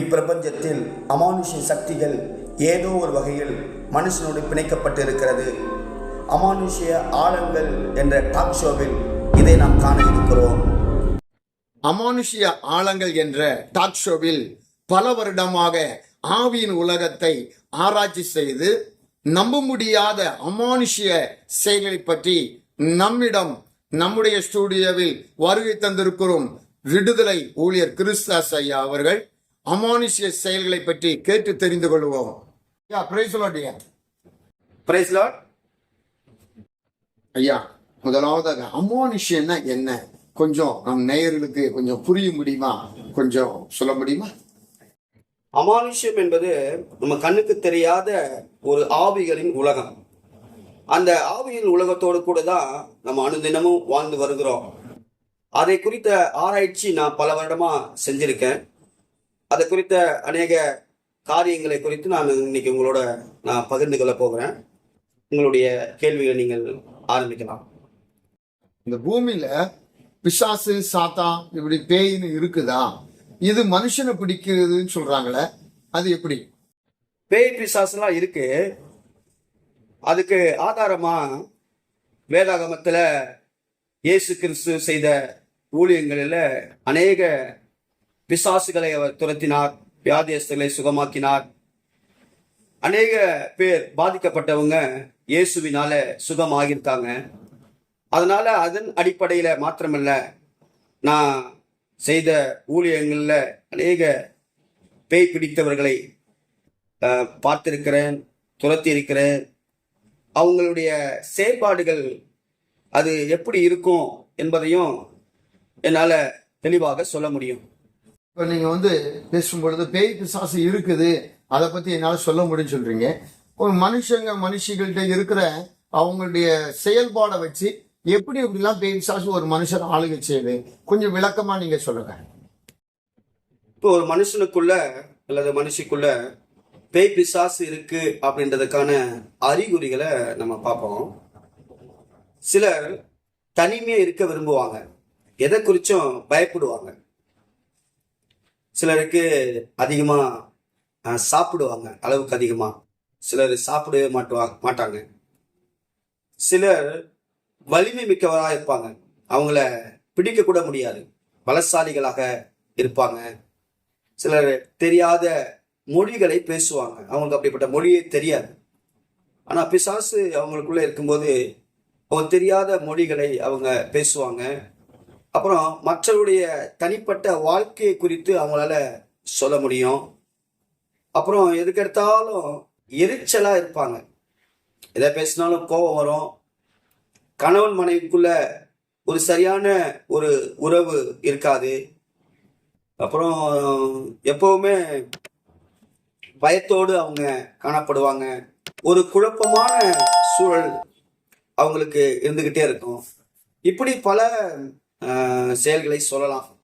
இப்பிரபஞ்சத்தில் அமானுஷ சக்திகள் ஏதோ ஒரு வகையில் மனுஷனோடு பிணைக்கப்பட்டிருக்கிறது. அமானுஷ்ய ஆழங்கள் என்ற டாக் ஷோவில் இதை நாம் காண இருக்கிறோம். அமானுஷ்ய ஆழங்கள் என்ற டாக் ஷோவில் பல வருடமாக ஆவியின் உலகத்தை ஆராய்ச்சி செய்து நம்ப முடியாத அமானுஷ்ய செயல்களை பற்றி நம்மிடம் நம்முடைய ஸ்டூடியோவில் வருகை தந்திருக்கிறோம் விடுதலை ஊழியர் கிறிஸ்தாஸ் ஐயா அவர்கள். அமானுஷ்ய செயல்களை பற்றி கேட்டு தெரிந்து கொள்வோம். ஐயா, Lord ஐயா. பிரைஸ் லார்ட் ஐயா முதலாவதாக அமானுஷ்யன்னா என்ன? கொஞ்சம் நம் நேயர்களுக்கு கொஞ்சம் புரிய முடியுமா? கொஞ்சம் சொல்ல முடியுமா? அமானுஷ்யம் என்பது நம்ம கண்ணுக்கு தெரியாத ஒரு ஆவிகளின் உலகம். அந்த ஆவியின் உலகத்தோடு கூட தான் நம்ம அனுதினமும் வாழ்ந்து வருகிறோம். அதை குறித்த ஆராய்ச்சி நான் பல வருடமா செஞ்சிருக்கேன். அதை குறித்த அநேக காரியங்களை குறித்து நான் இன்னைக்கு உங்களோட நான் பகிர்ந்து கொள்ள போகிறேன். உங்களுடைய கேள்விகளை நீங்கள் ஆரம்பிக்கலாம். இந்த பூமியில பிசாசு சாத்தா இப்படி பேயின்னு இருக்குதா? இது மனுஷனை பிடிக்கிறதுன்னு சொல்றாங்களே அது எப்படி? பேய் பிசாசுலாம் இருக்கு. அதுக்கு ஆதாரமா வேதாகமத்துல இயேசு கிறிஸ்து செய்த ஊழியங்களில் அநேக பிசாசுகளை அவர் துரத்தினார் வியாதியஸ்தர்களை சுகமாக்கினார். அநேக பேர் பாதிக்கப்பட்டவங்க இயேசுவினால சுகமாகியிருக்காங்க. அதனால அதன் அடிப்படையில மாத்திரமல்ல நான் செய்த ஊழியங்களில் அநேக பேய் பிடித்தவர்களை பார்த்திருக்கிறேன் துரத்தி இருக்கிறேன் அவங்களுடைய செயல்பாடுகள் அது எப்படி இருக்கும் என்பதையும் என்னால் தெளிவாக சொல்ல முடியும். இப்போ நீங்க வந்து பேசும்பொழுது பேய் பிசாசு இருக்குது. அதை பத்தி என்னால சொல்ல முடியும்னு சொல்றீங்க. ஒரு மனுஷங்க மனுஷிகள்கிட்ட இருக்கிற அவங்களுடைய செயல்பாடை வச்சு எப்படி எப்படிலாம் பேய் பிசாசு ஒரு மனுஷன் ஆளுகை செய்யுது? கொஞ்சம் விளக்கமா நீங்க சொல்லுங்க. இப்போ ஒரு மனுஷனுக்குள்ள அல்லது மனுஷிக்குள்ள பேய் பிசாசு இருக்கு அப்படின்றதுக்கான அறிகுறிகளை நம்ம பார்ப்போம். சிலர் தனிமையா இருக்க விரும்புவாங்க. எதை குறிச்சும் பயப்படுவாங்க. சிலருக்கு அதிகமாக சாப்பிடுவாங்க. அளவுக்கு அதிகமாக சிலர் சாப்பிடவே மாட்டுவாங்க மாட்டாங்க. சிலர் வலிமை மிக்கவராக இருப்பாங்க. அவங்கள பிடிக்க கூட முடியாது. பலசாலிகளாக இருப்பாங்க. சிலர் தெரியாத மொழிகளை பேசுவாங்க. அவங்களுக்கு அப்படிப்பட்ட மொழியே தெரியாது. ஆனால் பிசாசு அவங்களுக்குள்ளே இருக்கும்போது அவங்க தெரியாத மொழிகளை அவங்க பேசுவாங்க. அப்புறம் மற்றவருடைய தனிப்பட்ட வாழ்க்கையை குறித்து அவங்களால சொல்ல முடியும். அப்புறம் எதுக்கெடுத்தாலும் எரிச்சலாக இருப்பாங்க. எதை பேசினாலும் கோபம் வரும். கணவன் மனைவிக்குள்ள ஒரு சரியான ஒரு உறவு இருக்காது. அப்புறம் எப்பவுமே பயத்தோடு அவங்க காணப்படுவாங்க. ஒரு குழப்பமான சூழல் அவங்களுக்கு இருந்துக்கிட்டே இருக்கும். இப்படி பல செயல்களை சொல்லலாம்.